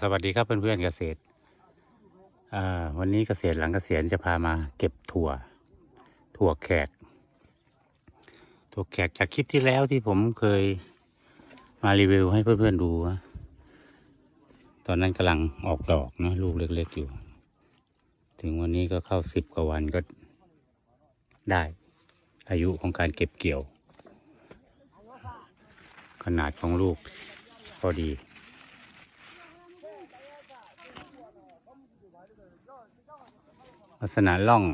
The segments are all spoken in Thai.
สวัสดีครับเพื่อนๆเกษตรอ่าวันนี้เกษตรหลังเกษียณจะพามาเก็บถั่ว ถั่วแขก ถั่วแขกจากคลิปที่แล้วที่ผมเคยมารีวิวให้เพื่อนๆดูนะตอนนั้นกำลังออกดอกนะลูกเล็กๆอยู่ ถึงวันนี้ก็เข้าสิบกว่าวันก็ได้ อายุของการเก็บเกี่ยว ขนาดของลูกพอดี ลักษณะล่อง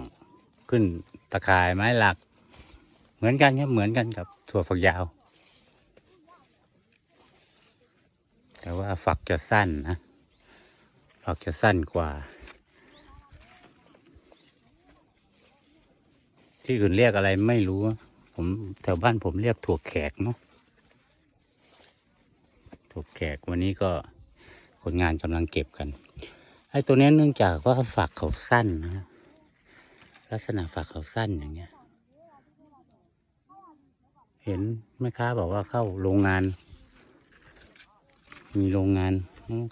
ขึ้นตะข่ายไม้หลัก เหมือนกันครับเหมือนกันกับถั่วฝักยาว แต่ว่าฝักจะสั้นนะฝักจะสั้นกว่า ที่อื่นเรียกอะไรไม่รู้ ผมแถวบ้านผมเรียกถั่วแขกเนาะถั่วแขกวันนี้ก็คนงานกำลังเก็บกันไอ้ตัวนี้เนื่องจากว่าฝักเขาสั้นนะ ลักษณะฝักเขาสั้นอย่างเงี้ย เห็นแม่ค้าบอกว่าเข้าโรงงาน มีโรงงาน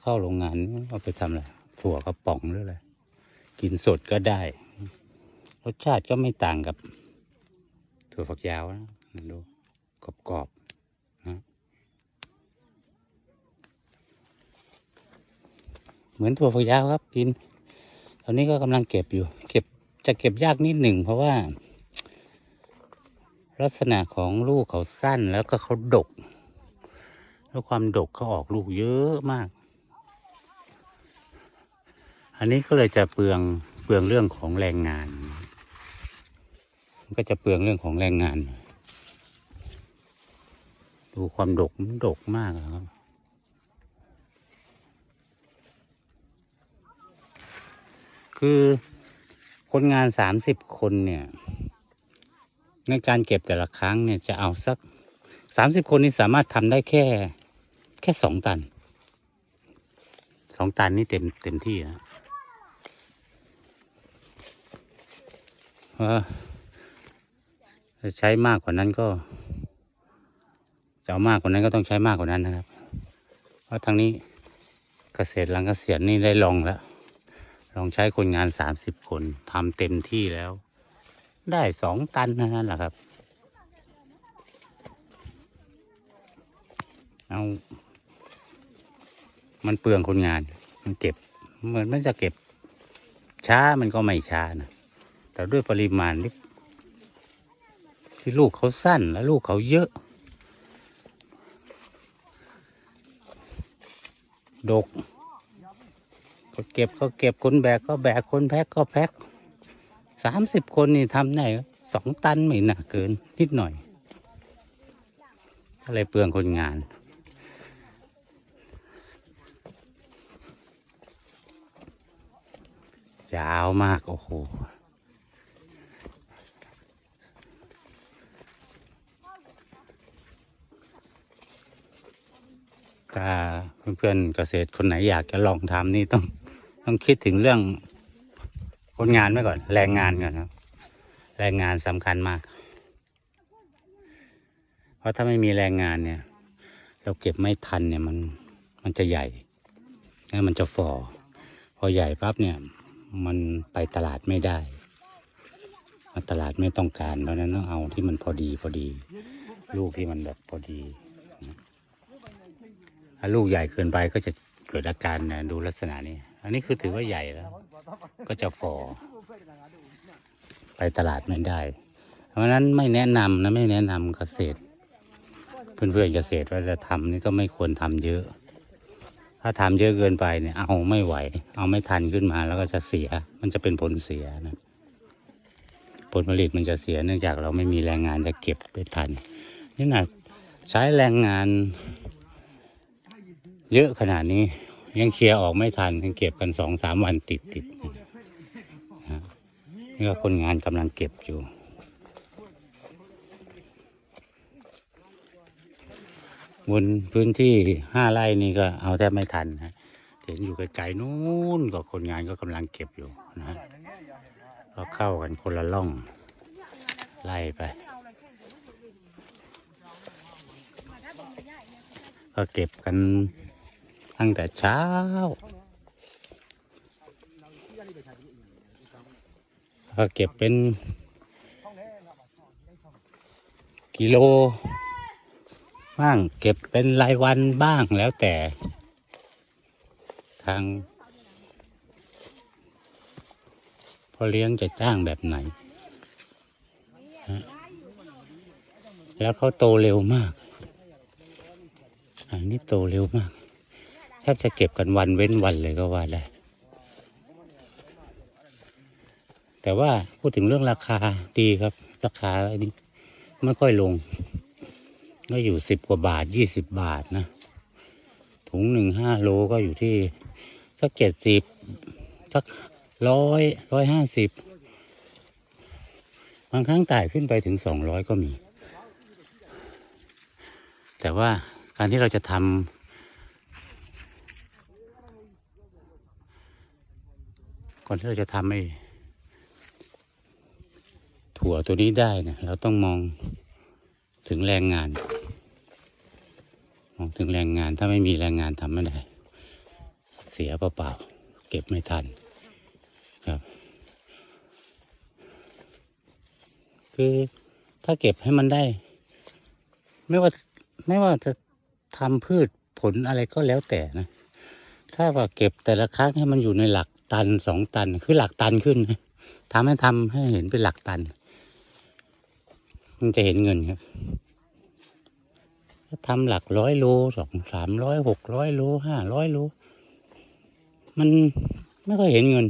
เข้าโรงงานเอาไปทำอะไรถั่วกระป๋องหรืออะไรกินสดก็ได้ รสชาติก็ไม่ต่างกับถั่วฝักยาวนะดูกรอบๆนะเหมือนถั่วฝักยาวครับกินตอนนี้ก็กำลังเก็บอยู่ เก็บ จะเก็บยากนิดหนึ่งเพราะว่า ลักษณะของลูกเขาสั้นแล้วก็เขาดก แล้วความดกเขาออกลูกเยอะมาก อันนี้ก็เลยจะเปลืองเปลืองเรื่องของแรงงาน ก็จะเปลืองเรื่องของแรงงาน ดูความดกมันดกมากครับคือ คนงานสามสิบคนเนี่ย ในการเก็บแต่ละครั้งเนี่ยจะเอาสักสามสิบคนนี้สามารถทำได้แค่ แค่สองตันสองตันนี่เต็มเต็มที่นะเออจะใช้มากกว่านั้นก็จะเอามากกว่านั้นก็ต้องใช้มากกว่านั้นนะครับ เพราะทางนี้เกษตรหลังเกษียณนี่ได้ลองแล้ว ลองใช้คนงานสามสิบคนทำเต็มที่แล้ว ได้สองตันนั้นแหละครับ เอา มันเปลืองคนงาน มันเก็บ เหมือนมันจะเก็บ ช้ามันก็ไม่ช้านะ แต่ด้วยปริมาณที่ลูกเขาสั้นและลูกเขาเยอะดก ก็เก็บก็เก็บคนแบกก็แบกคนแพ็คก็แพ็คสามสิบคนนี่ทำได้สองตันไม่หนักเกินนิดหน่อย อะไรเปลืองคนงาน ยาวมาก โอ้โหถ้าเพื่อนๆเกษตรคนไหนอยากจะลองทำนี่ต้อง ต้องคิดถึงเรื่องคนงานไว้ก่อน แรงงานก่อนครับ แรงงานสำคัญมาก เพราะถ้าไม่มีแรงงานเนี่ย เราเก็บไม่ทันเนี่ยมันมันจะใหญ่แล้วมันจะฝ่อพอใหญ่ปั๊บเนี่ย มันไปตลาดไม่ได้ตลาดไม่ต้องการเพราะฉะนั้นต้องเอาที่มันพอดีพอดี ลูกที่มันแบบพอดีถ้าลูกใหญ่เกินไปก็จะเกิดอาการนะดูลักษณะนี้ อันนี้คือถือว่าใหญ่แล้ว ก็จะฝ่อไปตลาดไม่ได้ เพราะฉะนั้นไม่แนะนำนะไม่แนะนำเกษตร เพื่อนๆเกษตรว่าจะทำนี่ก็ไม่ควรทำเยอะ ถ้าทำเยอะเกินไปเนี่ยเอาไม่ไหว เอาไม่ทันขึ้นมาแล้วก็จะเสีย มันจะเป็นผลเสียนะผลผลิตมันจะเสียเนื่องจากเราไม่มีแรงงานจะเก็บไปทันนี่นะใช้แรงงานเยอะขนาดนี้ ยังเคลียร์ออกไม่ทันยังเก็บกันสองสามวันติดติดนะนี่ก็คนงานกำลังเก็บอยู่ บนพื้นที่ห้าไร่นี่ก็เอาแทบไม่ทันนะเห็นอยู่ไกลๆนู้นก็คนงานก็กำลังเก็บอยู่นะก็เข้ากันคนละล่อง ไล่ไปก็เก็บกัน ตั้งแต่เช้า ก็เก็บเป็นกิโล บ้างเก็บเป็นรายวันบ้างแล้วแต่ ทางพอเลี้ยงจะจ้างแบบไหน แล้วเขาโตเร็วมาก อันนี้โตเร็วมาก แทบจะเก็บกันวันเว้นวันเลยก็ว่าได้ แต่ว่าพูดถึงเรื่องราคาดีครับ ราคาอันนี้ไม่ค่อยลง ก็อยู่สิบกว่าบาทยี่สิบบาทนะ ถุงหนึ่งห้าโลก็อยู่ที่ สักเจ็ดสิบสักร้อยร้อยห้าสิบบางครั้งไต่ขึ้นไปถึงสองร้อยก็มี แต่ว่าการที่เราจะทำ ก่อนที่เราจะทำไอ้ถั่วตัวนี้ได้เนี่ยเราต้องมองถึงแรงงาน มองถึงแรงงานถ้าไม่มีแรงงานทำไม่ได้ เสียเปล่าๆเก็บไม่ทันครับ คือถ้าเก็บให้มันได้ ไม่ว่าไม่ว่าจะทำพืชผลอะไรก็แล้วแต่นะ ถ้าว่าเก็บแต่ละครั้งให้มันอยู่ในหลัก ตันสองตันคือหลักตันขึ้นทำให้ทำให้เห็นเป็นหลักตันมันจะเห็นเงินครับถ้าทำหลักร้อยโลสองสามร้อยหกร้อยโลห้าร้อยโลมันไม่ค่อยเห็นเงิน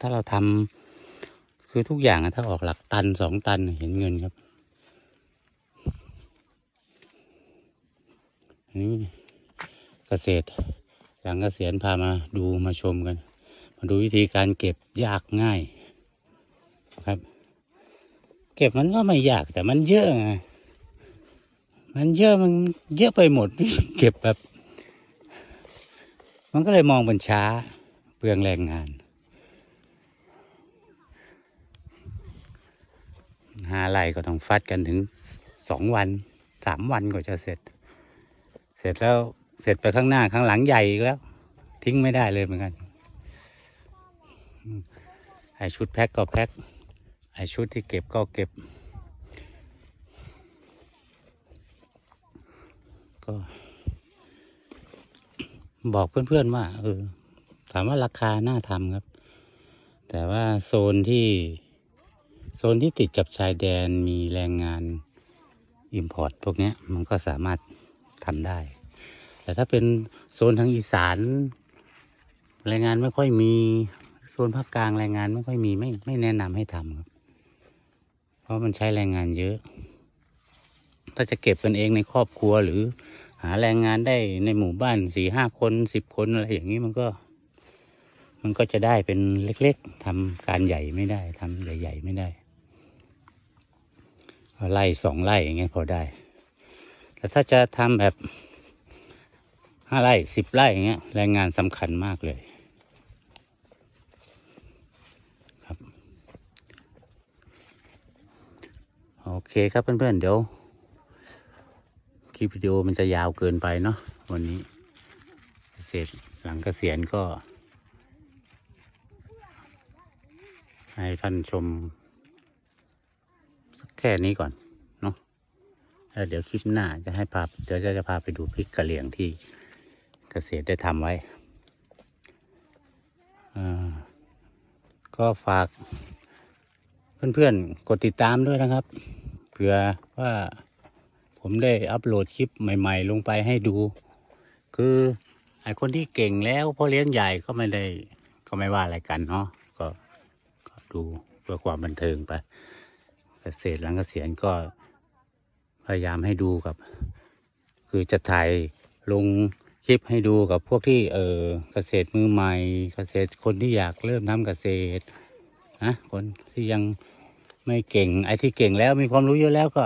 ถ้าเราทำคือทุกอย่างถ้าออกหลักตันสองตันเห็นเงินครับนนี้เกษตร หลังเกษียณพามาดูมาชมกัน มาดูวิธีการเก็บยากง่ายครับ เก็บมันก็ไม่ยากแต่มันเยอะไงมันเยอะมันเยอะไปหมด เก็บแบบ มันก็เลยมองเป็นช้าเปลืองแรงงาน หาไรก็ต้องฟัดกันถึงสองวันสามวันกว่าจะเสร็จ เสร็จแล้ว เสร็จไปข้างหน้าข้างหลังใหญ่อีกแล้ว ทิ้งไม่ได้เลยเหมือนกันไอชุดแพ็คก็แพ็คไอชุดที่เก็บก็เก็บ ก็ บอกเพื่อนๆว่าเออถามว่าราคาน่าทำครับ แต่ว่าโซนที่โซนที่ติดกับชายแดนมีแรงงานอิมพอร์ตพวกนี้มันก็สามารถทำได้ แต่ถ้าเป็นโซนทางอีสานแรงงานไม่ค่อยมีโซนภาคกลางแรงงานไม่ค่อยมีไม่ไม่แนะนำให้ทำครับ เพราะมันใช้แรงงานเยอะ ถ้าจะเก็บกันเองในครอบครัวหรือหาแรงงานได้ในหมู่บ้านสี่ห้าคนสิบคนอะไรอย่างนี้มันก็ มันก็จะได้เป็นเล็กๆทำการใหญ่ไม่ได้ทำใหญ่ ๆ ไม่ได้ไล่สองไล่อย่างเงี้ยพอได้ แต่ถ้าจะทำแบบ ห้าไร่สิบไร่อย่างเงี้ยแรงงานสำคัญมากเลยครับโอเคครับเพื่อนๆ เดี๋ยว คลิปวิดีโอมันจะยาวเกินไปเนาะวันนี้เสร็จหลังเกษียณก็ ให้ท่านชมแค่นี้ก่อนเนาะแล้วเดี๋ยวคลิปหน้าจะให้พาเดี๋ยวจะจะพาไปดูพริกกระเหลี่ยงที่ เกษตรได้ทำไว้อ่าก็ฝากเพื่อนๆ กดติดตามด้วยนะครับ เผื่อว่าผมได้อัปโหลดคลิปใหม่ ๆ ลงไปให้ดู คือไอคนที่เก่งแล้วพ่อเลี้ยงใหญ่ก็ไม่ได้ก็ไม่ว่าอะไรกันเนาะก็ก็ดูเพื่อความบันเทิงไป เกษตรหลังเกษียณก็พยายามให้ดูกับ คือจะถ่ายลง คลิปให้ดูกับพวกที่เออเกษตรมือใหม่เกษตรคนที่อยากเริ่มทำเกษตรนะคนที่ยังไม่เก่งไอ้ที่เก่งแล้วมีความรู้เยอะแล้วก็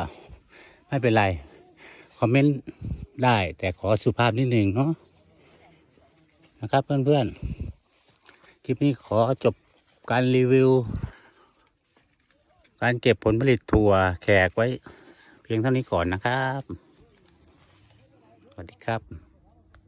ไม่เป็นไร คอมเมนต์ได้แต่ขอสุภาพนิดหนึ่งเนาะนะครับเพื่อนๆ คลิปนี้ขอจบการรีวิว การเก็บผลผลิตถั่วแขกไว้ เพียงเท่านี้ก่อนนะครับ สวัสดีครับ